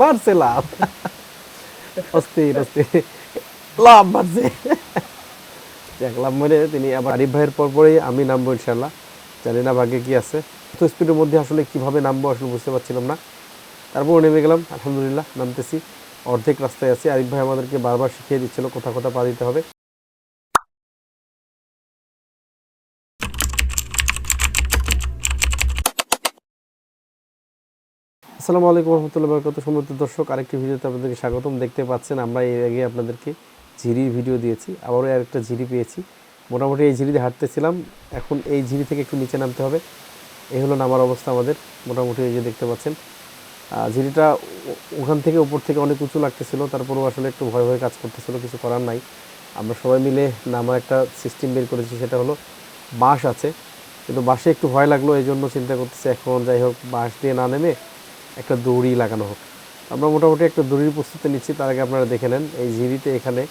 মারছে লাভ অস্থির অস্থির। লাভ এক লাভ মেরে তিনি আবার আরিফ ভাইয়ের পর পরেই আমি নামবো ইনশাল্লাহ জানি না ভাগ্যে কি আছে। তো স্পিডের মধ্যে আসলে কীভাবে নামবো আসলে বুঝতে পারছিলাম না। তারপর নেমে গেলাম, আলহামদুলিল্লাহ, নামতেছি। অর্ধেক রাস্তায় আছি। আরিফ ভাই আমাদেরকে বারবার শিখিয়ে দিচ্ছিল, কোথা কোথা পা দিতে হবে। আসসালামু আলাইকুম রহমতুল্লাহ বরকত। সমৃদ্ধ দর্শক, আরেকটি ভিডিওতে আপনাদেরকে স্বাগতম। দেখতে পাচ্ছেন, আমরা এর আগে আপনাদেরকে ঝিরির ভিডিও দিয়েছি, আবারও আরেকটা ঝিরি পেয়েছি। মোটামুটি এই ঝিরিতে হাঁটতেছিলাম, এখন এই ঝিরি থেকে একটু নিচে নামতে হবে। এই হলো নামার অবস্থা আমাদের, মোটামুটি এই যে দেখতে পাচ্ছেন। ঝিরিটা ওখান থেকে উপর থেকে অনেক উঁচু লাগতেছিল, তারপরেও আসলে একটু ভয় ভয় কাজ করতেছিল, কিছু করার নাই। আমরা সবাই মিলে নামার একটা সিস্টেম বের করেছি, সেটা হলো বাঁশ আছে। কিন্তু বাঁশে একটু ভয় লাগল এই জন্য চিন্তা করতেছি, এখন যাই হোক, বাঁশ দিয়ে না নেমে একটা দড়ি লাগানো হোক। আমরা মোটামুটি একটা দড়ির প্রস্তুতি নিচ্ছি, তার আগে আপনারা দেখে নেন। এই ঝিরিতে এখানে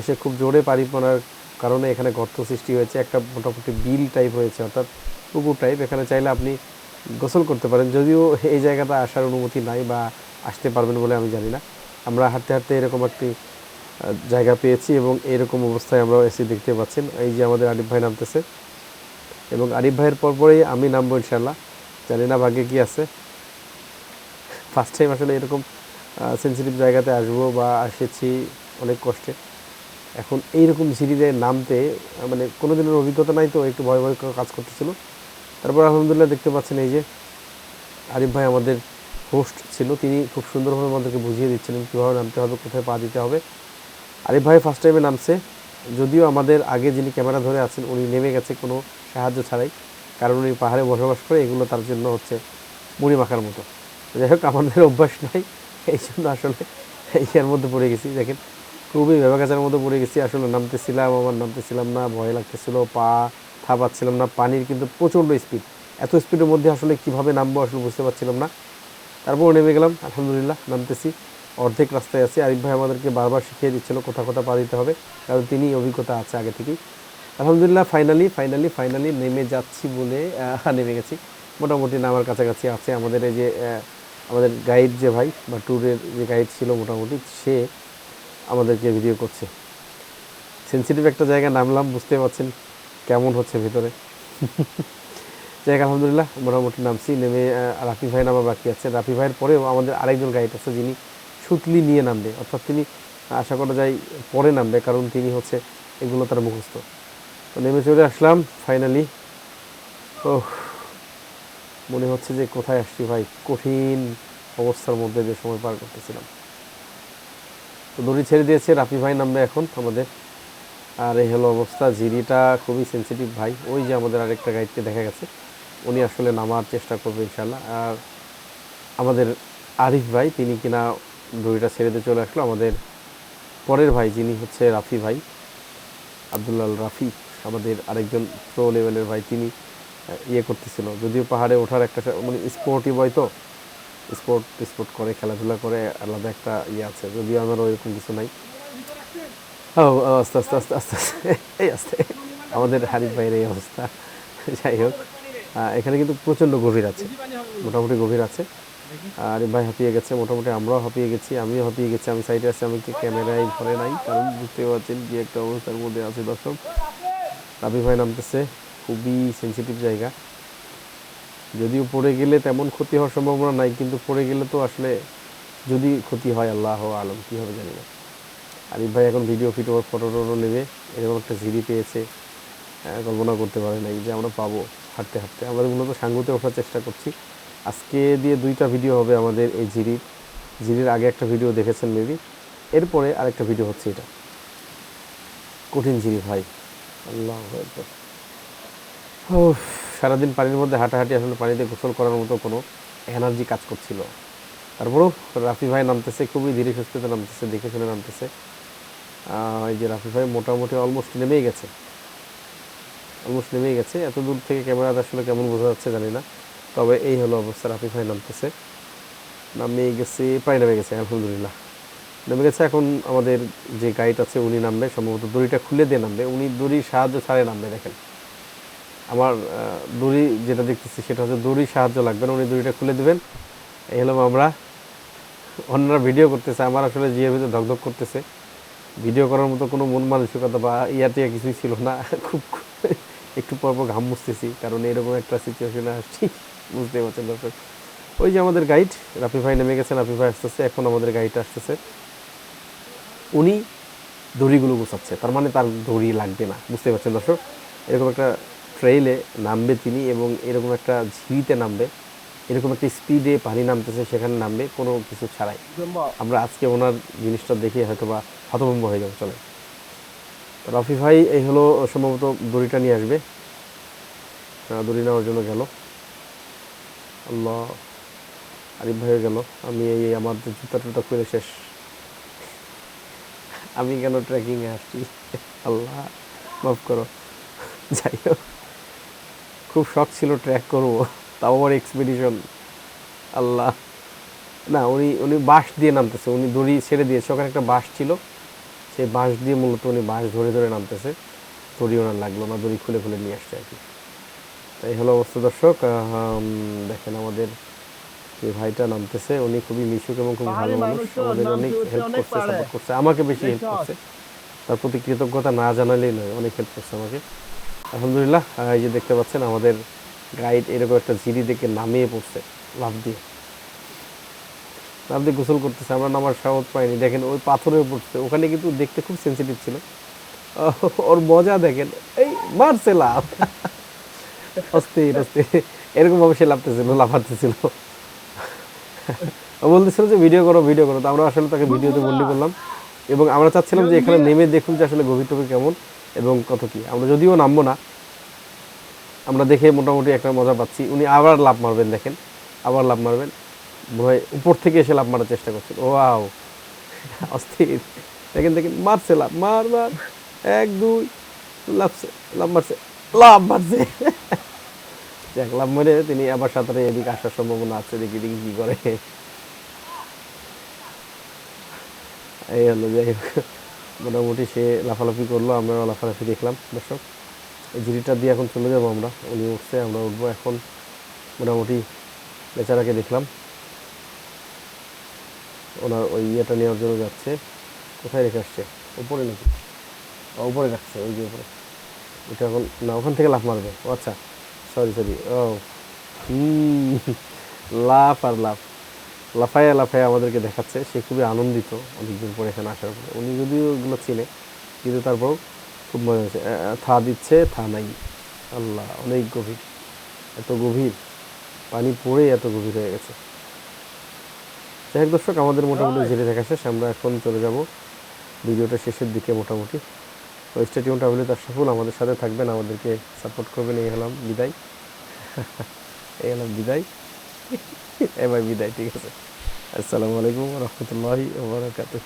এসে খুব জোরে পানি পড়ার কারণে এখানে গর্ত সৃষ্টি হয়েছে। একটা মোটামুটি বিল টাইপ হয়েছে, অর্থাৎ পুকুর টাইপ এখানে চাইলে আপনি গোসল করতে পারেন। যদিও এই জায়গাটা আসার অনুমতি নাই বা আসতে পারবেন বলে আমি জানি না। আমরা হাঁটতে হাঁটতে এরকম একটি জায়গা পেয়েছি এবং এরকম অবস্থায় আমরা এসে দেখতে পাচ্ছেন। এই যে আমাদের আরিফ ভাই নামতেছে। এবং আরিফ ভাইয়ের পর পরেই আমি নামবো ইনশাল্লাহ জানি না ভাগ্যে কি আছে। ফার্স্ট টাইম আসলে এরকম সেন্সিটিভ জায়গাতে আসব বা এসেছি অনেক কষ্টে। এখন এইরকম সিঁড়িতে নামতে মানে কোনো দিনের অভিজ্ঞতা নাই তো, একটু ভয় ভয় কাজ করতেছিল। তারপর আলহামদুলিল্লাহ দেখতে পাচ্ছেন এই যে আরিফ ভাই আমাদের হোস্ট ছিল, তিনি খুব সুন্দরভাবে আমাদেরকে বুঝিয়ে দিচ্ছিলেন কীভাবে নামতে হবে, কোথায় পা দিতে হবে। আরিফ ভাই ফার্স্ট টাইমে নামছে, যদিও আমাদের আগে যিনি ক্যামেরা ধরে আছেন, উনি নেমে গেছে কোনো সাহায্য ছাড়াই, কারণ উনি পাহাড়ে বসবাস করে, এগুলো তার জন্য হচ্ছে মুড়ি মাখার মতো। যাই হোক আমাদের অভ্যাস নাই। এই জন্য আসলে ইয়ার মধ্যে পড়ে গেছি। দেখেন, খুবই ভেবাকাচার মধ্যে পড়ে গেছি। আসলে নামতেছিলাম আমার নামতেছিলাম না, ভয় লাগতেছিল, পা থাপাচ্ছিলাম না, পানির কিন্তু প্রচণ্ড স্পিড এত স্পিডের মধ্যে আসলে কীভাবে নামবো আসলে বুঝতে পারছিলাম না। তারপর নেমে গেলাম, আলহামদুলিল্লাহ, নামতেছি। অর্ধেক রাস্তায় আছি। আরিফ ভাই আমাদেরকে বারবার শিখিয়ে দিচ্ছিল, কোথা কোথা পা দিতে হবে, কারণ তিনি অভিজ্ঞতা আছে আগে থেকেই। আলহামদুলিল্লাহ ফাইনালি ফাইনালি ফাইনালি নেমে যাচ্ছি বলে নেমে গেছি। মোটামুটি নামার কাছাকাছি আছে। আমাদের এই যে আমাদের গাইড যে ভাই বা ট্যুরের যে গাইড ছিল মোটামুটি সে আমাদেরকে ভিডিও করছে। সেন্সিটিভ একটা জায়গায় নামলাম বুঝতে পারছেন কেমন হচ্ছে ভিতরে। যাই আলহামদুলিল্লাহ মোটামুটি নামছি নেমে রাফি ভাই নামা বাকি আছে। রাফি ভাইয়ের পরেও আমাদের আরেকজন গাইড আছে যিনি সুতলি নিয়ে নামবে। অর্থাৎ তিনি আশা করা যায় পরে নামবে কারণ তিনি হচ্ছে এগুলো তার মুখস্থ। তো নেমে চলে আসলাম ফাইনালি ও মনে হচ্ছে যে কোথায় আসছি ভাই? কঠিন অবস্থার মধ্যে যে সময় পার করতেছিলাম। তো দড়ি ছেড়ে দিয়েছে রাফি ভাই নামবে এখন আমাদের। আর এই হলো অবস্থা, জিরিটা খুবই সেন্সিটিভ ভাই। ওই যে আমাদের আরেকটা গাইডকে দেখা গেছে। উনি আসলে নামার চেষ্টা করবে ইনশাল্লাহ আর আমাদের আরিফ ভাই, তিনি কিনা দড়িটা ছেড়ে দিয়ে চলে আসলো। আমাদের পরের ভাই, যিনি হচ্ছে রাফি ভাই, আবদুল্লাল রাফি, আমাদের আরেকজন প্রো লেভেলের ভাই। তিনি ইয়ে করতেছিল। যদিও পাহাড়ে ওঠার একটা মানে স্পোর্টই বয় তো। স্পোর্ট স্পোর্ট করে, খেলাধুলা করে, আলাদা একটা ইয়ে আছে। যদিও আমার ওইরকম কিছু নাই। আস্তে আস্তে আস্তে আস্তে আস্তে। এই আস্তে। আমাদের হারিফ ভাইয়ের এই অবস্থা। যাই হোক এখানে কিন্তু প্রচণ্ড গভীর আছে। মোটামুটি গভীর আছে। আর ভাই হাঁপিয়ে গেছে। মোটামুটি আমরাও হাঁপিয়ে গেছি, আমিও হাঁপিয়ে গেছি। আমি সাইডে আছি, আমি ক্যামেরায় ধরে নাই, কারণ বুঝতে পারছেন যে একটা অবস্থার মধ্যে আছে দর্শক। রাবি ভাই নামতেছে। খুবই সেন্সিটিভ জায়গা। যদিও পড়ে গেলে তেমন ক্ষতি হওয়ার সম্ভাবনা নাই কিন্তু পড়ে গেলে তো আসলে যদি ক্ষতি হয় আল্লাহ আলম কী হবে জানি না। আরিফ ভাই এখন ভিডিও ফিটো ফটো টটো নেবে এরকম একটা ঝিরি পেয়েছে। আহ, কল্পনা করতে পারে নাই যে আমরা পাবো হাঁটতে হাঁটতে। আমরা মূলত সাঙ্গুতে ওঠার চেষ্টা করছি। আজকে দিয়ে দুইটা ভিডিও হবে আমাদের এই ঝিরির। ঝিরির আগে একটা ভিডিও দেখেছেন মেবি এরপরে আরেকটা ভিডিও হচ্ছে এটা। কঠিন ঝিরি ভাই। আল্লাহ উফ, সারাদিন পানির মধ্যে হাঁটাহাঁটি আসলে পানিতে গোসল করার মতো কোনো এনার্জি কাজ করছিল। তারপরেও রাফি ভাই নামতেছে খুবই ধীরে সুস্থতে নামতেছে দেখে শুনে নামতেছে। এই যে রাফি ভাই মোটামুটি অলমোস্ট নেমেই গেছে। অলমোস্ট নেমেই গেছে। এত দূর থেকে ক্যামেরাতে আসলে কেমন বোঝা যাচ্ছে জানি না। তবে এই হলো অবস্থা রাফি ভাই নামতেছে। নামে গেছে প্রায় নেমে গেছে আলহামদুলিল্লাহ। নেমে গেছে এখন আমাদের যে গাইড আছে উনি নামবে সম্ভবত দড়িটা খুলে দিয়ে নামবে। উনি দড়ির সাহায্য ছাড়াই নামবে দেখেন। আমার দড়ি যেটা দেখতেছি সেটা হচ্ছে দড়ি সাহায্য লাগবে না, উনি দড়িটা খুলে দেবেন। এই হলাম আমরা। অন্যরা ভিডিও করতেছে, আমার আসলে জিয়ের ভিতরে ধকধক করতেছে। ভিডিও করার মতো কোনো মন মানসিকতা বা ইয়াতে কিছুই ছিল না। খুব একটু পর পর ঘাম মুছতেছি, কারণ এরকম একটা সিচুয়েশনে আসছি। বুঝতে পারছেন দর্শক ওই যে আমাদের গাইড রাফি ভাই নেমে গেছেন রাফি ভাই আসতেছে, এখন আমাদের গাইড আসতেছে। উনি দড়িগুলো গোছাচ্ছে, তার মানে তার দড়ি লাগবে না। বুঝতে পারছেন দর্শক? এরকম একটা ট্রেইলে নামবে তিনি এবং এরকম একটা ঝিরিতে নামবে, এরকম একটা স্পিডে পানি নামতেছে, সেখানে নামবে, কোনো কিছু ছাড়াই। আমরা আজকে ওনার জিনিসটা দেখে হয়তো বা হতভম্ব হয়ে যাব চলে রফি ভাই, এই হলো সম্ভবত দড়িটা নিয়ে আসবে। দড়ি নেওয়ার জন্য গেল। আল্লাহ, আরিফ ভাইও গেল। আমি এই আমার জুতা টুতা করে শেষ। আমি কেন ট্রেকিংয়ে আসছি? আল্লাহ, মাফ করো। যাই হোক। খুব শখ ছিল ট্র্যাক করব তাও আবার এক্সপিডিশন আল্লাহ। না উনি উনি বাঁশ দিয়ে নামতেছে উনি দড়ি ছেড়ে দিয়েছে। ওখানে একটা বাঁশ ছিল সেই বাঁশ দিয়ে মূলত উনি বাঁশ ধরে ধরে নামতেছে। দড়ি ওনার লাগল না দড়ি খুলে খুলে নিয়ে আসছে আর কি। তাই হলো অবস্থা দর্শক। দেখেন আমাদের যে ভাইটা নামতেছে উনি খুবই মিশুক এবং খুব ভালো মানুষ। মানুষ আমাদের অনেক হেল্প করছে সাপোর্ট করছে। আমাকে বেশি হেল্প করছে। তার প্রতি কৃতজ্ঞতা না জানালেই নয় অনেক হেল্প করছে আমাকে। আলহামদুলিল্লাহ এই যে দেখতে পাচ্ছেন আমাদের গাইড এরকম একটা জিরি দেখে নামিয়ে পড়ছে লাভ দিয়ে। লাভ দিয়ে গোসল করতেছে আমরা নামার সাহস পাইনি। দেখেন ওই পাথরেও পড়ছে। ওখানে কিন্তু দেখতে খুব সেন্সিটিভ ছিল। ওর মজা দেখেন এই মারছে লাভ অস্থির অস্থির। এরকম ভাবে সে লাভতেছিল লাফাতেছিল। ও বলতেছিল যে ভিডিও করো ভিডিও করো। তো আমরা আসলে তাকে ভিডিওতে বন্দি করলাম। এবং আমরা চাচ্ছিলাম যে এখানে নেমে দেখুন যে আসলে গভীর টভীর কেমন। এবং কত কি? আমরা যদিও নামবো না, আমরা দেখে মোটামুটি একটা মজা পাচ্ছি। উনি আবার লাভ মারবেন, দেখেন। আবার লাভ মারবেন। হয় উপর থেকে এসে লাভ মারার চেষ্টা করছেন ও আও অস্থির। দেখেন দেখেন, মারছে লাভ মার মার। এক, দুই লাভছে লাভ মারছে লাভ মারছে। যাক লাভ মেরে তিনি আবার সাঁতারে এদিকে আসার সম্ভাবনা আছে, দেখি দেখি কি করে। এই হলো, যাই হোক। মোটামুটি সে লাফালাফি করল, আমরা লাফালাফি দেখলাম। দর্শক, এই ঝিরিটা দিয়ে এখন চলে যাব আমরা। উনি উঠছে, আমরা উঠবো এখন। মোটামুটি বেচারাকে দেখলাম। ওনার ওই ইয়েটা নেওয়ার জন্য যাচ্ছে। কোথায় রেখে আসছে? উপরে নাকি? উপরে রাখছে, ওই যে উপরে। এটা এখন না, ওখান থেকে লাফ মারবে। ও আচ্ছা সরি সরি ও লাফ আর লাফ। লাফায়া লাফায়া আমাদেরকে দেখাচ্ছে সে খুবই আনন্দিত অনেকদিন পরে এখানে আসার পরে। উনি যদিও ওগুলো চিনে কিন্তু তারপর খুব মজা আহ, থা দিচ্ছে থা নাই। আল্লাহ অনেক গভীর এত গভীর পানি পড়ে এত গভীর হয়ে গেছে। যাই দর্শক আমাদের মোটামুটি ঝেড়ে দেখা শেষ আমরা এখন চলে যাব ভিডিওটা শেষের দিকে মোটামুটি। তো স্টেডিয়াম ট্রাভেলে তার সফল আমাদের সাথে থাকবেন আমাদেরকে সাপোর্ট করবেন এই হলাম বিদায়। এই হলাম বিদায়। এবার বিদায় ঠিক আছে। আসসালামু আলাইকুম রহমতুল্লাহি ওবরাকাতুহ